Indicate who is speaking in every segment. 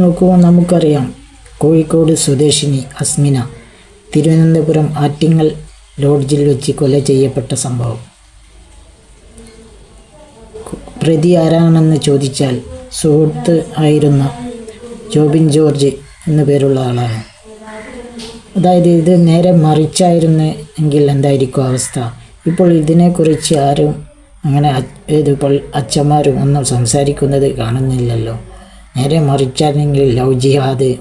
Speaker 1: നോക്കൂ നമുക്കറിയാം. കോഴിക്കോട് സ്വദേശിനി അസ്മിന തിരുവനന്തപുരം ആറ്റിങ്ങൽ ലോഡ്ജിൽ വെച്ച് കൊല ചെയ്യപ്പെട്ട സംഭവം. പ്രതി ആരാണെന്ന് ചോദിച്ചാൽ സുഹൃത്ത് ആയിരുന്ന ജോബിൻ ജോർജ് എന്നു പേരുള്ള ആളാണ്. അതായത് ഇത് നേരെ മറിച്ചായിരുന്നു എങ്കിൽ എന്തായിരിക്കും അവസ്ഥ? ഇപ്പോൾ ഇതിനെക്കുറിച്ച് ആരും അങ്ങനെ ഏത് ഇപ്പോൾ അച്ഛന്മാരും ഒന്നും സംസാരിക്കുന്നത് കാണുന്നില്ലല്ലോ. നേരെ മറിച്ചാണെങ്കിൽ ലവ് ജിഹാദ്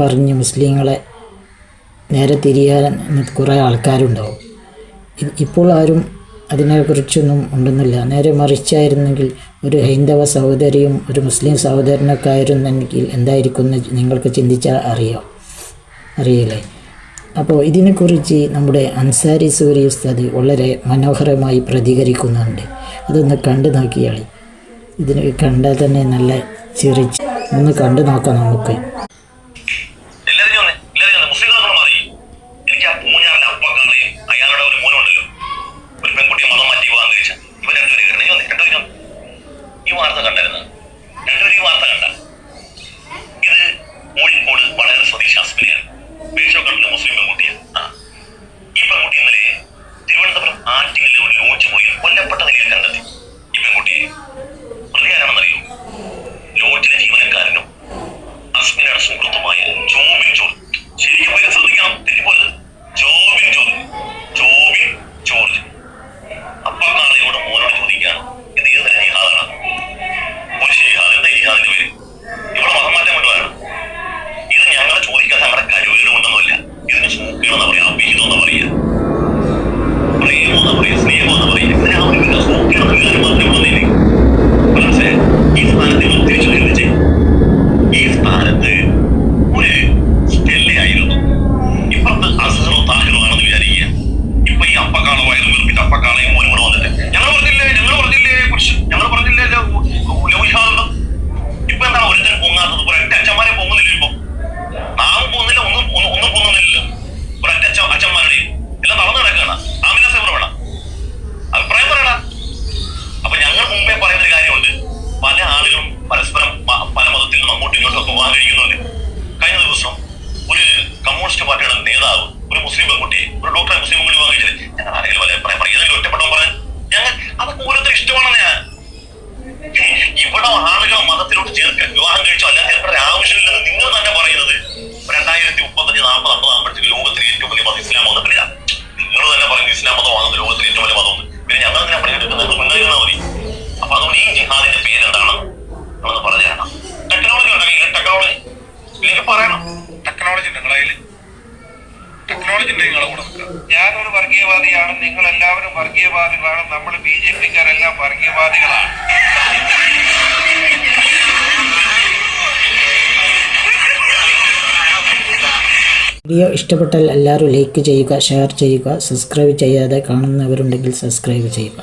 Speaker 1: പറഞ്ഞ് മുസ്ലിങ്ങളെ നേരെ തിരിയാൻ കുറേ ആൾക്കാരുണ്ടാവും. ഇപ്പോൾ ആരും അതിനെക്കുറിച്ചൊന്നും ഉണ്ടെന്നില്ല. നേരെ മറിച്ചായിരുന്നെങ്കിൽ ഒരു ഹൈന്ദവ സഹോദരിയും ഒരു മുസ്ലിം സഹോദരനൊക്കെ ആയിരുന്നെങ്കിൽ എന്തായിരിക്കും നിങ്ങൾക്ക് ചിന്തിച്ചാൽ അറിയാം. അറിയില്ലേ? അപ്പോൾ ഇതിനെക്കുറിച്ച് നമ്മുടെ അൻസാരി സൂരി ഉസ്താദ് വളരെ മനോഹരമായി പ്രതികരിക്കുന്നുണ്ട്. അതൊന്ന് കണ്ടു നോക്കിയാളി. ഇതിന് കണ്ടാൽ തന്നെ നല്ല ചിരിച്ച് ഒന്ന് കണ്ടു നോക്കാം നമുക്ക്.
Speaker 2: വയറ് ഈ മോനും കൂടെ വന്നിട്ട് ഞങ്ങൾ പറഞ്ഞില്ലേ ഞങ്ങൾ പറഞ്ഞില്ലേ കുറിച്ച് ഞങ്ങൾ പറഞ്ഞില്ലേ ലൗഹിഹാദം ഇപ്പൊ എന്താണ് ഒരുത്തരം പൊങ്ങാത്തത്? ഒരൊറ്റ അച്ഛന്മാരെ പൊങ്ങുന്നില്ല ഇപ്പൊ? നാമും പോകുന്നില്ല ഒന്നും ഒന്നും പൊങ്ങുന്നില്ല ഒരൊറ്റ അച്ഛ അച്ഛന്മാരുടെയും എല്ലാം നടന്നു കിടക്കുകയാണ്. ആമിന സേവർ വേണം. അഭിപ്രായം പറയണ അപ്പൊ ഞങ്ങൾ മുമ്പേ പറയുന്ന ഒരു കാര്യമുണ്ട്. പല ആളുകളും പരസ്പരം പല മതത്തിൽ നിന്നും അങ്ങോട്ടും ഇങ്ങോട്ടും ഒക്കെ വിവാഹം കഴിക്കുന്നുണ്ട് കഴിഞ്ഞ ദിവസം ഒരു കമ്മ്യൂണിസ്റ്റ് പാർട്ടിയുടെ നേതാവ് ഒരു മുസ്ലിം പെൺകുട്ടിയെ ഒരു ഡോക്ടറെ മുസ്ലിം മതമാണ് ലോകത്തിലെ ഏറ്റവും വലിയ മതം പിന്നെ ഞങ്ങൾ അങ്ങനെ പണിയെടുക്കുന്നത് മുന്നേറുന്ന മതി. അപ്പൊ അതുകൊണ്ട് ഈ ജിഹാദിന്റെ പേര് എന്താണ്? പറഞ്ഞു തരണം. ടെക്നോളജി ഉണ്ടെങ്കിൽ ടെക്നോളജി ഇല്ലെങ്കിൽ പറയണം. ടെക്നോളജി ഉണ്ട് നിങ്ങളെ കയ്യിൽ ടെക്നോളജി ഉണ്ടെങ്കിൽ നിങ്ങളെ കൂടെ
Speaker 3: ഞാനൊരു വർഗീയവാദിയാണ്. നിങ്ങൾ എല്ലാവരും വർഗീയവാദികളാണ്. നമ്മൾ ബി ജെ പിക്കാരെല്ലാം വർഗീയവാദികളാണ്.
Speaker 1: വീഡിയോ ഇഷ്ടപ്പെട്ടാൽ എല്ലാവരും ലൈക്ക് ചെയ്യുക ഷെയർ ചെയ്യുക സബ്സ്ക്രൈബ് ചെയ്യാതെ കാണുന്നവരുണ്ടെങ്കിൽ സബ്സ്ക്രൈബ് ചെയ്യുക.